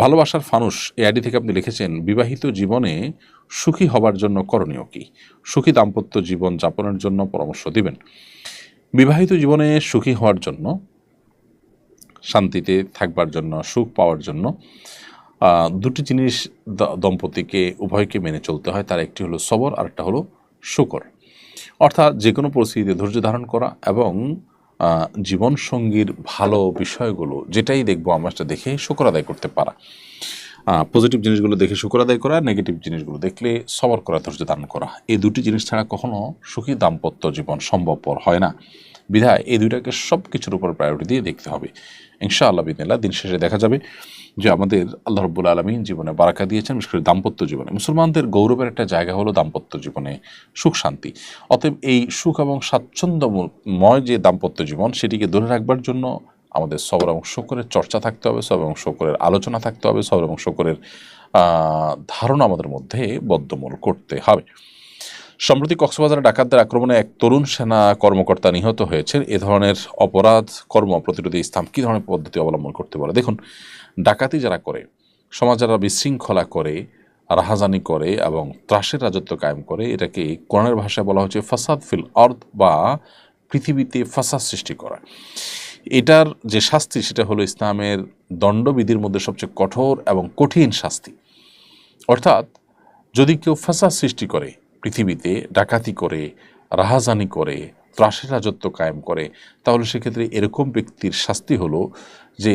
ভালোবাসার ফানুষ এই আইডি থেকে আপনি লিখেছেন, বিবাহিত জীবনে সুখী হবার জন্য করণীয় কি? সুখী দাম্পত্য জীবন যাপনের জন্য পরামর্শ দিবেন। বিবাহিত জীবনে সুখী হওয়ার জন্য, শান্তিতে থাকবার জন্য, সুখ পাওয়ার জন্য দুটি জিনিস দম্পতিকে, উভয়কে মেনে চলতে হয়। তার একটি হলো সবর আর একটা হলো শুকর। অর্থাৎ যে কোনো পরিস্থিতিতে ধৈর্য ধারণ করা এবং জীবনসঙ্গীর ভালো বিষয়গুলো, যেটাই দেখব আমরা সেটা দেখে শুকর আদায় করতে পারা। পজিটিভ জিনিসগুলো দেখে শুকর আদায় করা নেগেটিভ জিনিসগুলো দেখলে সবর করা, ধৈর্য দান করা। এই দুটি জিনিস ছাড়া কখনো সুখী দাম্পত্য জীবন সম্ভবপর হয় না। বিধায় এই দুইটাকে সব কিছুর উপর প্রায়োরিটি দিয়ে দেখতে হবে। ইনশাআল্লাহ বিদিন দিন শেষে দেখা যাবে। যে আমাদের আল্লাহ রব্বুল আলমিন জীবনে বারাকা দিয়েছেন, বিশেষ করে দাম্পত্য জীবনে। মুসলমানদের গৌরবের একটা জায়গা হলো দাম্পত্য জীবনে সুখ, শান্তি। অতএব এই সুখ এবং স্বাচ্ছন্দ্যময় যে দাম্পত্য জীবন, সেটিকে ধরে রাখবার জন্য আমাদের সবর এবং শকরের চর্চা থাকতে হবে, সবর এবং শকরের আলোচনা থাকতে হবে, সবর এবং শকরের ধারণা আমাদের মধ্যে বদ্ধমূল করতে হবে। সম্প্রতি কক্সবাজারে ডাকাতদের আক্রমণে এক তরুণ সেনা কর্মকর্তা নিহত হয়েছে এ ধরনের অপরাধ কর্ম প্রতিরোধে ইসলাম কী ধরনের পদ্ধতি অবলম্বন করতে পারে? দেখুন ডাকাতি যারা করে, সমাজ যারা বিশৃঙ্খলা করে, রাহাজানি করে এবং ত্রাসের রাজত্ব কায়েম করে, এটাকে কোরআনের ভাষায় বলা হচ্ছে ফাসাদ ফিল অর্থ বা পৃথিবীতে ফাসাদ সৃষ্টি করা। এটার যে শাস্তি, সেটা হলো ইসলামের দণ্ডবিধির মধ্যে সবচেয়ে কঠোর এবং কঠিন শাস্তি। অর্থাৎ যদি কেউ ফাসাদ সৃষ্টি করে, পৃথিবীতে ডাকাতি করে, রাহাজানি করে, ত্রাসের রাজত্ব কায়েম করে, তাহলে সেক্ষেত্রে এরকম ব্যক্তির শাস্তি হলো যে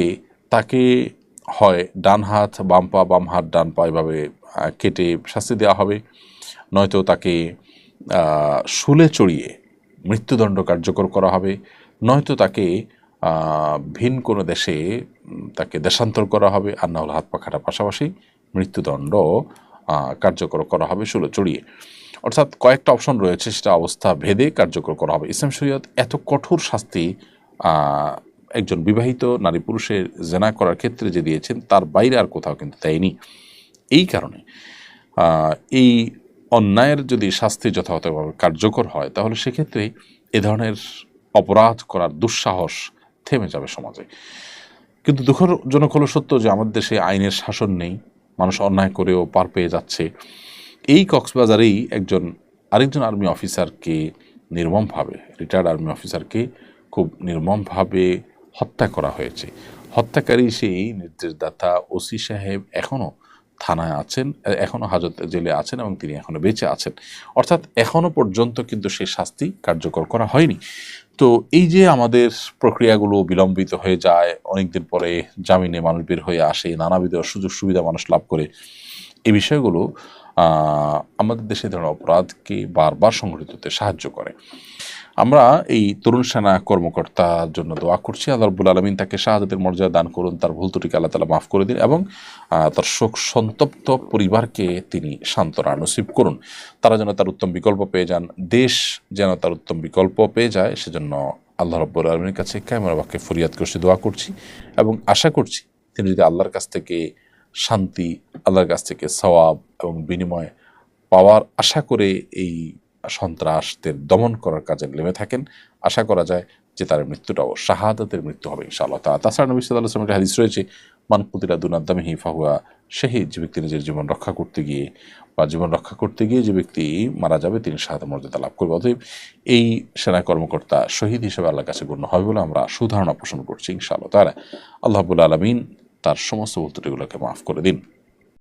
তাকে হয় ডান হাত, বাম পা, বাম হাত, ডান পা এভাবে কেটে শাস্তি দেওয়া হবে। নয়তো তাকে শুলে চড়িয়ে মৃত্যুদণ্ড কার্যকর করা হবে। নয়তো তাকে ভিন কোনো দেশে তাকে দেশান্তর করা হবে। আর না হলে হাত পা কাটার পাশাপাশি মৃত্যুদণ্ড কার্যকর করা হবে শুলে চড়িয়ে। অর্থাৎ কয়েকটা অপশন রয়েছে, সেটা অবস্থা ভেদে কার্যকর করা হবে। ইসলাম শরীয়ত এত কঠোর শাস্তি একজন বিবাহিত নারী পুরুষের জেনা করার ক্ষেত্রে যে দিয়েছেন, তার বাইরে আর কোথাও কিন্তু দেয়নি। এই কারণে এই অন্যায়ের যদি শাস্তি যথাযথভাবে কার্যকর হয়, তাহলে সেক্ষেত্রে এ ধরনের অপরাধ করার দুঃসাহস থেমে যাবে সমাজে। কিন্তু দুঃখজনক হলো সত্য যে আমাদের দেশে আইনের শাসন নেই, মানুষ অন্যায় করেও পার পেয়ে যাচ্ছে। এই কক্সবাজারেই একজন, আরেকজন আর্মি অফিসারকে নির্মমভাবে রিটায়ার্ড আর্মি অফিসারকে খুব নির্মমভাবে হত্যা করা হয়েছে। হত্যাকারী সেই নির্দেশদাতা ওসি সাহেব এখনও থানায় আছেন এখনও হাজত জেলে আছেন এবং তিনি এখনও বেঁচে আছেন। অর্থাৎ এখনও পর্যন্ত কিন্তু সেই শাস্তি কার্যকর করা হয়নি। তো এই যে আমাদের প্রক্রিয়াগুলো বিলম্বিত হয়ে যায়, অনেকদিন পরে জামিনে মানুষ বের হয়ে আসে, নানাবিধ সুযোগ সুবিধা মানুষ লাভ করে, এই বিষয়গুলো আমাদের দেশে ধরনের অপরাধকে বারবার সংঘটিত হতে সাহায্য করে। আমরা এই তরুণ সেনা কর্মকর্তার জন্য দোয়া করছি। আল্লাহ আলমিন তাকে শাহাদাতের মর্যাদা দান করুন, তার ভুল ত্রুটিকে আল্লাহ তালা মাফ করে দিন এবং তার শোক সন্তপ্ত পরিবারকে তিনি সান্ত্বনা নসিব করুন। তারা যেন তার উত্তম বিকল্প পেয়ে যান, দেশ যেন তার উত্তম বিকল্প পেয়ে যায়, সেজন্য আল্লাহ রব্বুল আলমীর কাছে ক্যামেরাবাকে ফরিয়াদ করছি, দোয়া করছি এবং আশা করছি তিনি যদি আল্লাহর কাছ থেকে শান্তি, আল্লাহর কাছ থেকে সওয়াব এবং বিনিময় পাওয়ার আশা করে এই সন্ত্রাসদের দমন করার কাজে নেমে থাকেন। আশা করা যায় যে তার মৃত্যুটাও শাহাদাতের মৃত্যু হবে ইনশাআল্লাহ তা তাছাড়া নবী সাল্লাহ আসলামের হাদিস রয়েছে মানকুতিরা দুনাদ্দামিহি ফাহুয়া শহীদ যে ব্যক্তি নিজের জীবন রক্ষা করতে গিয়ে বা জীবন রক্ষা করতে গিয়ে যে ব্যক্তি মারা যাবে, তিনি শাহাদ মর্যাদা লাভ করবে। অতএব এই সেনা কর্মকর্তা শহীদ হিসেবে আল্লাহর কাছে গণ্য হবে বলে আমরা সুধারণা পোষণ করছি ইনশাআল্লাহ তারা আল্লাহাবুল আলমিন তার সমস্ত ভুল মাফ করে দিন।